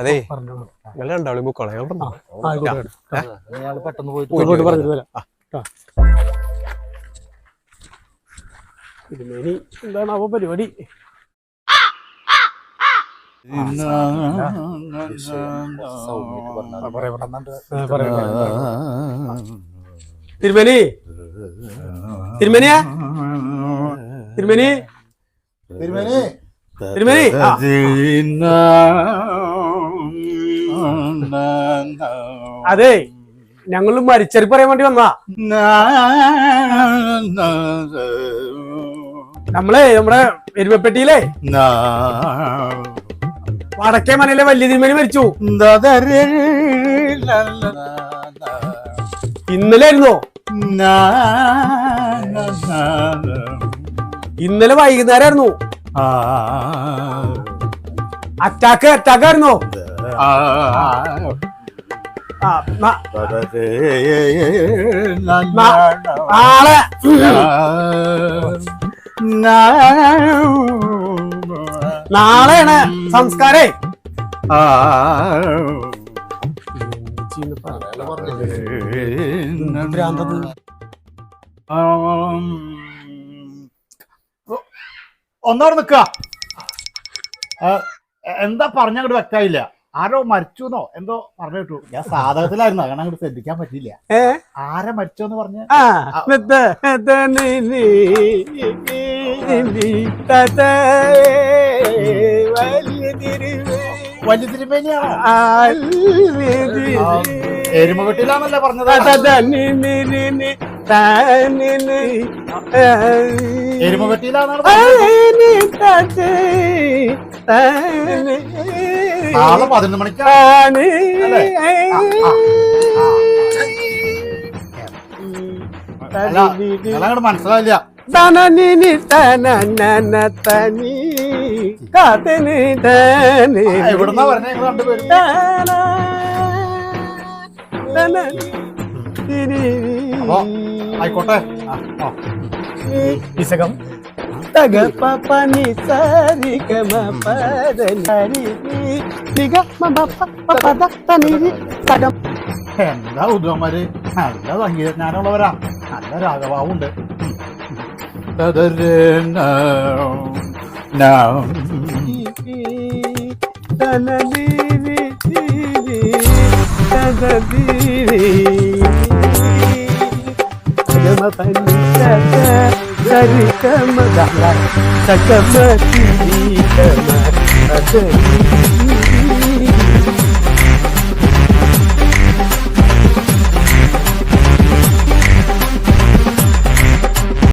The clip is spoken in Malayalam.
അതെ. പറഞ്ഞോളൂ. നിങ്ങൾ രണ്ടാളും ഞങ്ങൾ പെട്ടെന്ന് പോയിട്ട് പറഞ്ഞിട്ട് വരാം എന്താണ് അവ പരിപാടി. തിരുമേനി. തിരുമേനിയാ? തിരുമേനി? തിരുമേനി? തിരുമേനി? അതെ ഞങ്ങളും മരിച്ചറി പറയാൻ വേണ്ടി വന്നാ നമ്മളെ നമ്മുടെ എരുവപ്പെട്ടിയിലെ വടക്കേ മനയിലെ വലിയ തിരുമേനി മരിച്ചു. ഇന്നലെ ആയിരുന്നോ ഇന്നലെ വൈകുന്നേരം ആയിരുന്നു അറ്റാക്ക് അറ്റാക്ക് ആയിരുന്നോ? നാളെ നാളെയാണ് സംസ്കാരേ ഒന്നോട് നിക്ക എന്താ പറഞ്ഞ അങ്ങോട്ട് വെക്കായില്ല മരിച്ചു എന്നോ എന്തോ പറഞ്ഞു കേട്ടു. ഞാൻ സാധകത്തിലായിരുന്നു. അങ്ങനെ അങ്ങോട്ട് ശ്രദ്ധിക്കാൻ പറ്റിയില്ല. ആരെ മരിച്ചോന്ന് പറഞ്ഞ? പറഞ്ഞു വലിയ പറഞ്ഞത്. പറഞ്ഞത്. നാളെ പതിനൊന്ന് മണിക്കാ അല്ലേ? മനസ്സിലായില്ല. തനനി തനനന തനി. കാതനി തനി എവിടുന്നാ പറഞ്ഞ രണ്ടുപേരും? ആയിക്കോട്ടെ. ഇസകം തഗ പപ നി സരി ഗമ പദ നി നി ഗ മ പ പ പദ തനി രി സഗം എന്താ ഉദ്യോഗന്മാര് നല്ല സംഗീതജ്ഞാനമുള്ളവരാ നല്ല രാഗഭാവുണ്ട് തനനി രി രി सरकम झाला सकपती